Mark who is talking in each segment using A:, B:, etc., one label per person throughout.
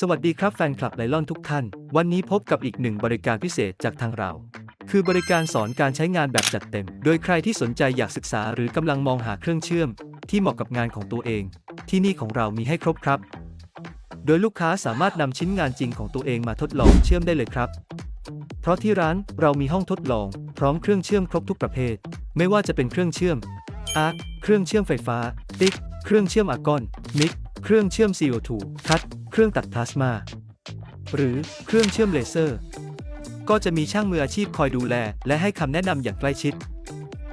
A: สวัสดีครับแฟนคลับไลลอนทุกท่าน วันนี้พบกับอีกหนึ่งบริการพิเศษจากทางเรา คือบริการสอนการใช้งานแบบจัดเต็ม โดยใครที่สนใจอยากศึกษาหรือกำลังมองหาเครื่องเชื่อม ที่เหมาะกับงานของตัวเอง ที่นี่ของเรามีให้ครบครับ โดยลูกค้าสามารถนำชิ้นงานจริงของตัวเองมาทดลองเชื่อมได้เลยครับ เพราะที่ร้านเรามีห้องทดลอง พร้อมเครื่องเชื่อมครบทุกประเภท ไม่ว่าจะเป็นเครื่องเชื่อมอาร์คเครื่องเชื่อมไฟฟ้า ติ๊ก เครื่องเชื่อมอากอนมิก เครื่องเชื่อม CO2 คัด เครื่องตัดพลาสมา หรือเครื่องเชื่อมเลเซอร์ ก็จะมีช่างมืออาชีพคอยดูแล และให้คำแนะนำอย่างใกล้ชิด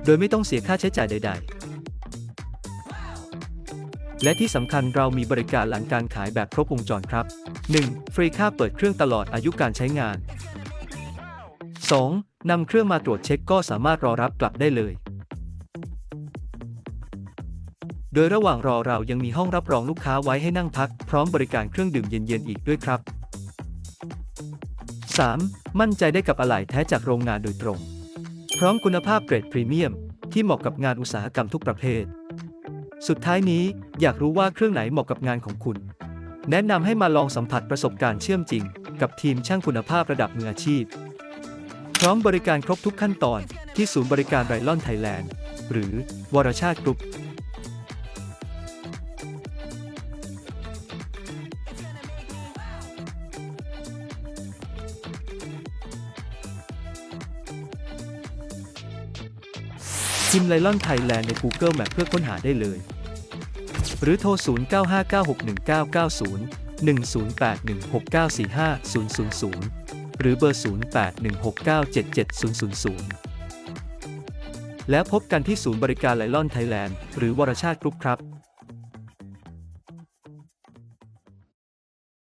A: โดยไม่ต้องเสียค่าใช้จ่ายใด ๆและที่สำคัญเรามีบริการหลังการขายแบบครบวงจรครับ 1. ฟรีค่าเปิดเครื่องตลอดอายุการใช้งาน 2. นำเครื่องมาตรวจเช็คก็สามารถรอรับกลับได้เลย โดยระหว่างรอเรายังมีห้องรับรองลูกค้าไว้ให้นั่งพัก พร้อมบริการเครื่องดื่มเย็นๆอีกด้วยครับ 3. มั่นใจได้กับอะไหล่แท้จากโรงงานโดยตรง พร้อมคุณภาพเกรดพรีเมียม ที่เหมาะกับงานอุตสาหกรรมทุกประเภท สุดท้ายนี้อยากรู้ว่าเครื่องไหนเหมาะกับงานของคุณ แนะนำให้มาลองสัมผัสประสบการณ์เชื่อมจริง กับทีมช่างคุณภาพระดับมืออาชีพ พร้อมบริการครบทุกขั้นตอนที่ศูนย์บริการไรลอนไทยแลนด์หรือวรชาติกรุ๊ป พิมพ์ไลลอนไทยแลนด์ใน Google Map เพื่อค้นหาได้เลย หรือโทร 0959619990 1081694500 หรือเบอร์ 0816977000 แล้วพบกันที่ศูนย์บริการไลลอนไทยแลนด์หรือวรชาติกรุ๊ปครับ